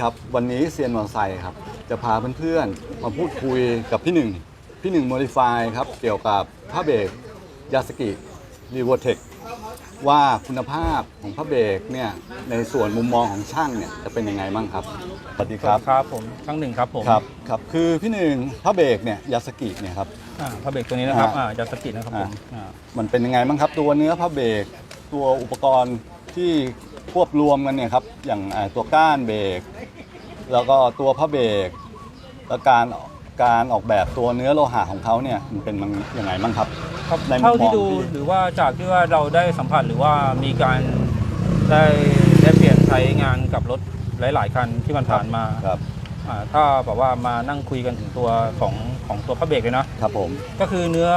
ครับวันนี้เซียนมอเตอร์ไซค์ครับจะพาเพื่อนๆมาพูดคุยกับพี่หนึ่งพี่หนึ่งโมดิฟายครับเกี่ยวกับผ้าเบรกยาสกิรีวอเทคว่าคุณภาพของผ้าเบรกเนี่ยในส่วนมุมมองของช่างเนี่ยจะเป็นยังไงบ้างครับสวัสดีครับครับผมช่างหนึ่งครับผมครับครับคือพี่หนึ่งผ้าเบรกเนี่ยยาสกิเนี่ยครับอ่าพระเบรกตัวนี้นะครับอ่าอ่ายาสกินะครับผมอ่าอ่ามันเป็นยังไงบ้างครับตัวเนื้อผ้าเบรกตัวอุปกรณ์ที่ควบรวมกันเนี่ยครับอย่างอ่าตัวก้านเบรก แล้วก็ตัวผ้าเบรกแล้วการการออกแบบตัวเนื้อโลหะของเขาเนี่ยมันเป็นมันยังไงบ้างครับครับในมุมเท่าที่มองดูที่หรือว่าจากที่ว่าเราได้สัมผัสหรือว่ามีการได้ได้เปลี่ยนใช้งานกับรถหลาย ๆ คันที่มันผ่านมาครับอ่าถ้าแบบว่ามานั่งคุยกันถึงตัวของของตัวพระเบรกเลยนะครับผม ก็คือเนื้อ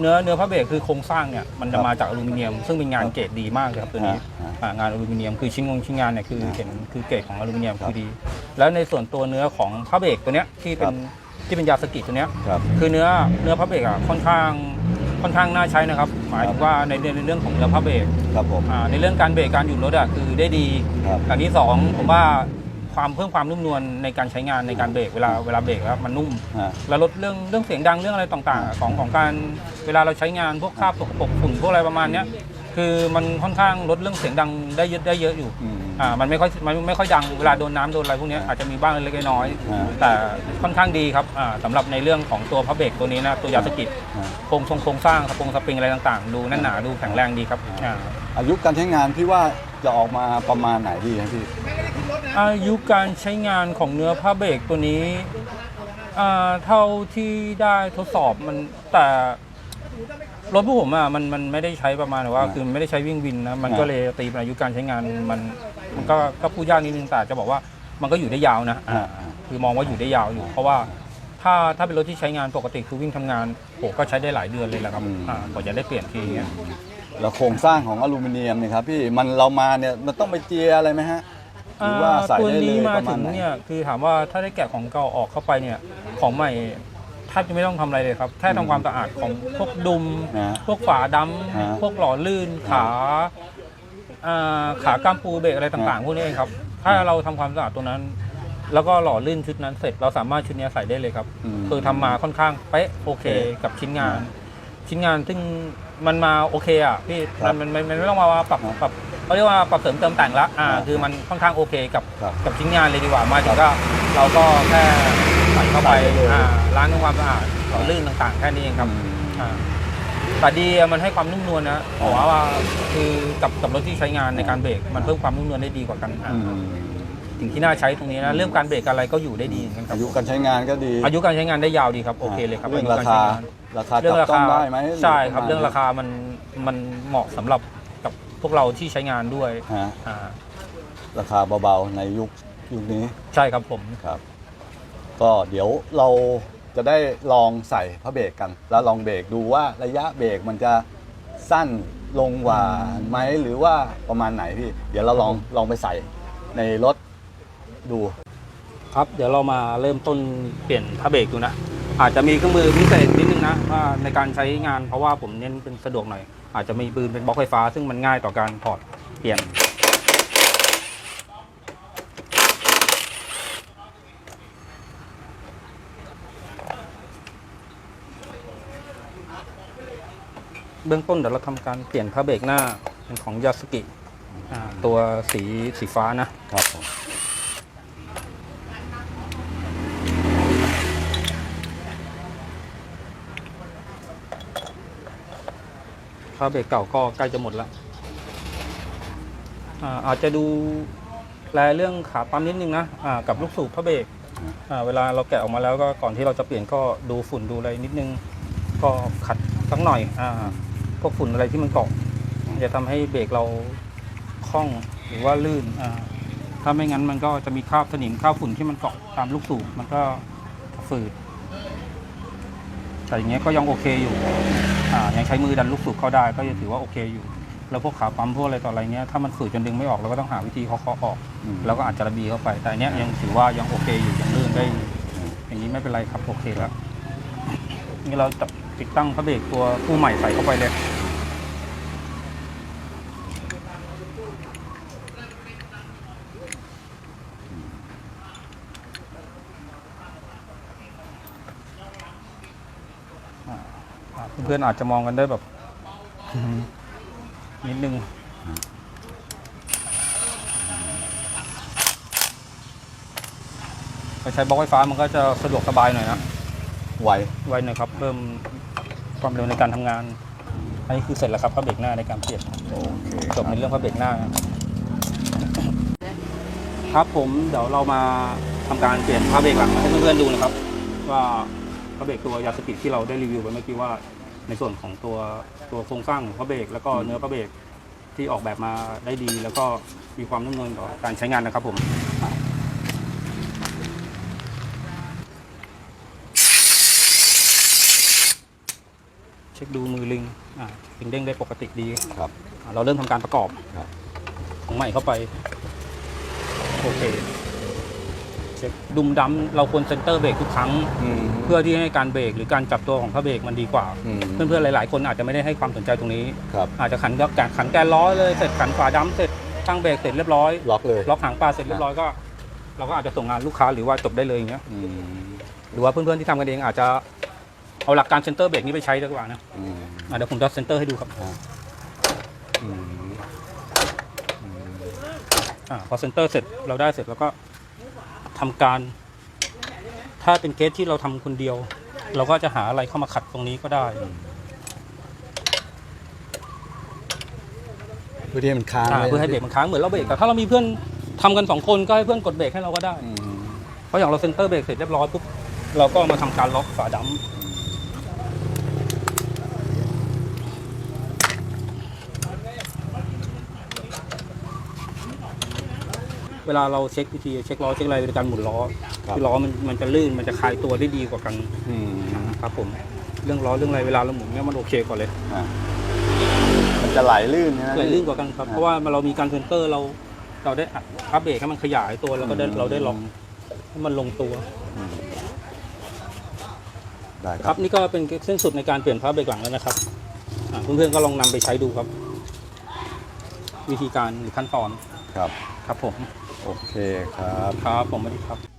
เนื้อเนื้อพระเบรกคือโครงสร้างเนี่ยมันคจะรับมาจากอลูมิเนียม ซึ่งเป็นงานเกรดดีมากเลยครับตัวนี้ฮะอ่างานอลูมิเนียมคือชิ้นงงชิ้นงานเนี่ยคือฮะเห็นคือเกรดของอลูมิเนียมครับคือดี แล้วในส่วนตัวเนื้อของพระเบรกตัวเนี้ยที่เป็ครันบที่เป็นยาสกิตัวเนี้ยครับคือเนื้อเนื้อพระเบรกอะค่อนข้างค่อนข้างน่าใช้นะครับ หมายถึงว่าในในในเรื่องของเนื้อพระเบรกครับผมอ่าในเรื่องการเบรกการหยุดรถอะคือได้ดีครับอย่างที่สองผมว่า ความเพิ่มความนุ่มนวลในการใช้งานในการเบรกเวลาเวลาเบรกแล้วมันนุ่มฮะแล้วลดเรื่องเรื่องเสียงดังเรื่องอะไรต่างๆอะของของการเวลาเราใช้งานพวกคราบสกปรกฝุ่นพวกอะไรประมาณเนี้ยคือมันค่อนข้างลดเรื่องเสียงดังได้เยอะได้เยอะอยู่อืม อ่ามันไม่ค่อยมันไม่ค่อยดังเวลาโดนน้ำโดนอะไรพวกเนี้ยอาจจะมีบ้างเล็กๆน้อยฮะๆแต่ค่อนข้างดีครับอ่าสำหรับในเรื่องของตัวพระเบรกตัวนี้นะตัวยาสกิฮะโครงทรงโครงสร้างสปรงสปริงอะไรต่างๆ ดูแน่นหนาดูแข็งแรงดีครับอ่า อายุการใช้งานพี่ว่าจะออกมาประมาณไหนดีครับพี่ อายุการใช้งานของเนื้อผ้าเบรกตัวนี้อ่าเท่าที่ได้ทดสอบมันแต่รถพวกผมอะมันมันไม่ได้ใช้ประมาณว่าอ่าคือไม่ได้ใช้วิ่งวินนะมันอ่าก็เลยตีเป็นอายุการใช้งานมันมันก็ก็พูดยากนิดนึงแต่จะบอกว่ามันก็อยู่ได้ยาวนะอ่าอ่าคือมองว่าอยู่ได้ยาวอยู่ เพราะว่าถ้าถ้าเป็นรถที่ใช้งานปกติคือวิ่งทำงานโหก็ใช้ได้หลายเดือนเลยแหละครับอืม อ่ากว่าจะได้เปลี่ยนทีเงี้ย แล้วโครงสร้างของอลูมิเนียมเนี่ยครับพี่มันเรามาเนี่ยมันต้องไปเจียอะไรไหมฮะ หรือว่าใส่ตัวได้เลนี้ยมาประมาถึณงไหนเนี่ยคือถามว่าถ้าได้แกะของเก่าออกเข้าไปเนี่ยของใหม่แทบจะไม่ต้องทำอะไรเลยครับแค่ทำความสะอาดของพวกดุม นะ พวกฝาดฮะำพวกหล่อลื่นขาอ่าขากามปูเบรกอะไรต่างๆพวกนี้เองครับ ถ้าเราทำความสะอาดตัวนั้น แล้วก็หล่อลื่นชุดนั้นเสร็จ เราสามารถชุดนี้ใส่ได้เลยครับมคือทำมาค่อนข้างเป๊ะโอเค กับชิ้นงาน ชิ้นงานซึ่ง มันมาโอเคอะพี่ครับมันมันมันไม่ต้องมาว่าปรับครับปรับเขาเรียกว่าปรับเสริมเติมแต่งละอ่าครับคือมันค่อนข้างโอเคกับครับกับชิ้นงานเลยดีกว่ามาถึงก็เราก็แค่ใส่เข้าไปใส่ได้เลยอ่าล้างทำความสะอาดหล่อลื่นต่างๆแค่นี้เองครับอืมอ่าแต่ดีอะมันให้ความนุ่มนวลนะอ๋ผอมว่าว่าคือกับกับรถที่ใช้งานในการเบรกมันเพิ่มความนุ่มนวลได้ดีกว่ากันอ่า อืม สิ่งที่น่าใช้ตรงนี้นะเรื่องการเบรกอะไรก็อยู่ได้ดีเหมือนกันครับอายุการใช้งานก็ดีอายุการใช้งานได้ยาวดีครับโอเคเลยครับเรื่องยุราใช้คางนราคาเรื่จัอบงราต้องคาได้ไหมใช่ครับปะมาณเรื่องราคามันมันเหมาะสำหรับกับพวกเราที่ใช้งานด้วยฮะอ่าราคาเบาๆในยุคยุคนี้ใช่ครับผมครับ ก็เดี๋ยวเราจะได้ลองใส่พระเบรกกัน แล้วลองเบรกดูว่าระยะเบรกมันจะสั้นลงกว่าไหมหรือว่าประมาณไหนพี่ เดี๋ยวเราลองลองไปใส่ในรถ ดู ครับเดี๋ยวเรามาเริ่มต้นเปลี่ยนผ้าเบรกดูนะ อาจจะมีเครื่องมือพิเศษนิดนึงนะว่าในการใช้งานเพราะว่าผมเน้นเป็นสะดวกหน่อย อาจจะมีปืนเป็นบล็อกไฟฟ้า ซึ่งมันง่ายต่อการถอดเปลี่ยนเบื้องต้นเดี๋ยวเราทำการเปลี่ยนผ้าเบรกหน้าเป็นของยาสกิตัวสีสีฟ้านะครับผม ผ้าเบรกเก่าก็ใกล้จะหมดแล้วอ่าอาจจะดูแลเรื่องขาปั๊มนิดนึงนะอ่ากับลูกสูบผ้าเบรกอ่าเวลาเราแกะออกมาแล้วก็ก่อนที่เราจะเปลี่ยนก็ดูฝุ่นดูอะไรนิดนึง ก็ขัดสักหน่อยอ่าพวกฝุ่นอะไรที่มันเกาะจะทำให้เบรกเราคล่องหรือว่าลื่นอ่าถ้าไม่งั้นมันก็จะมีคราบสนิมคราบฝุ่นที่มันเกาะตามลูกสูบมันก็ฝืด แต่อย่างเงี้ยก็ยังโอเคอยู่อ่ายังใช้มือดันลูกสูบเข้าได้ก็ยังถือว่าโอเคอยู่ แล้วพวกขาปั๊มพวกอะไรต่ออะไรเงี้ยถ้ามันฝืดจนดึงไม่ออกเราก็ต้องหาวิธีเคาะๆออก อืม แล้วก็อาจจะระบีเข้าไป แต่อันเนี้ยยังถือว่ายังโอเคอยู่ยังลื่นได้อยู่อย่างนี้ไม่เป็นไรครับโอเคแล้วนี่เราจะติดตั้งพระเบรกตัวคู่ใหม่ใส่เข้าไปเลย อ่าอ่า เพื่อนๆอาจจะมองกันได้แบบ นิดนึงไปใช้บล็อกไฟฟ้ามันก็จะสะดวกสบายหน่อยนะไวไวหน่อยครับ เพิ่มความเร็วในการทำงาน อันนี้คือเสร็จแล้วครับพระเบรกหน้าในการเปลี่ยนโอเคจบในเรื่องพระเบรกหน้าครับผมเดี๋ยวเรามาทำการเปลี่ยนพระเบรกหลังมาให้เพื่อนๆดูนะครับ ว่าพระเบรกตัวยาสกิที่เราได้รีวิวไปเมื่อกี้ว่า ในส่วนของตัวตัวโครงสร้างของพระเบรกแล้วก็เนื้อพระเบรกที่ออกแบบมาได้ดี แล้วก็มีความนุ่มนวลต่อการใช้งานนะครับผมเช็คดูมือลิงอ่าลิงเด้งได้ปกติดีครับอ่าเราเริ่มทำการประกอบครับของใหม่เข้าไป โอเค เช็คดุมดำเราควรเซนเตอร์เบรกทุกครั้ง อืม เพื่อที่ให้การเบรกหรือการจับตัวของพระเบรกมันดีกว่า อืม เพื่อนๆหลาย ๆ คนอาจจะไม่ได้ให้ความสนใจตรงนี้ ครับ อาจจะขันก็การขันแกนล้อเลยเสร็จขันฝาดำเสร็จตั้งเบรกเสร็จเรียบร้อย ล็อกเลยล็อกหางปลาเสร็จเรียบร้อยก็ เราก็อาจจะส่งงานลูกค้าหรือว่าจบได้เลยอย่างเงี้ยอืมหรือว่าเพื่อนๆที่ทำกันเองอาจจะเอาหลักการเซนเตอร์เบรกนี้ไปใช้ดีกว่านะอืมอะเดี๋ยวผมจะเซนเตอร์ให้ดูครับอืมอ่าพอเซนเตอร์เสร็จเราได้เสร็จแล้วก็ ทำการ ถ้าเป็นเคสที่เราทำคนเดียว เราก็จะหาอะไรเข้ามาขัดตรงนี้ก็ได้เพื่อที่ให้มันค้างอ่าไว้เพื่อให้เบรกมันค้างเหมือนเราเบรกแต่ถ้าเรามีเพื่อนทำกันสองคนก็ให้เพื่อนกดเบรกให้เราก็ได้อืมเพราะอย่างเราเซนเตอร์เบรกเสร็จเรียบร้อยปุ๊บเราก็มาทำการล็อกฝาดำ เวลาเราเช็ควิธีเช็คล้อเช็คอะไรโดยการหมุนล้อคือล้อมันมันจะลื่นมันจะคลายตัวได้ดีกว่ากันอืมครับผมเรื่องล้อเรื่องอะไรเวลาเราหมุนเนี่ยมันโอเคกว่าเลยอะมันจะไหลลื่นนะไหลลื่นกว่ากันครับอ่าเพราะว่าเรามีการเซนเตอร์เราเราได้อัดอัปเบรกให้มันขยายตัวแล้วก็ได้เราได้ล็อกให้มันลงตัวอืมได้คครัรับบนี่ก็เป็นเส้นสุดในการเปลี่ยนพาร์ทเบรกหลังแล้วนะครับอ่าเพื่อนๆก็ลองนำไปใช้ดูครับ วิธีการหรือขั้นตอนครับ ครับผม โอเคครับ ครับผมสวัสดีครับ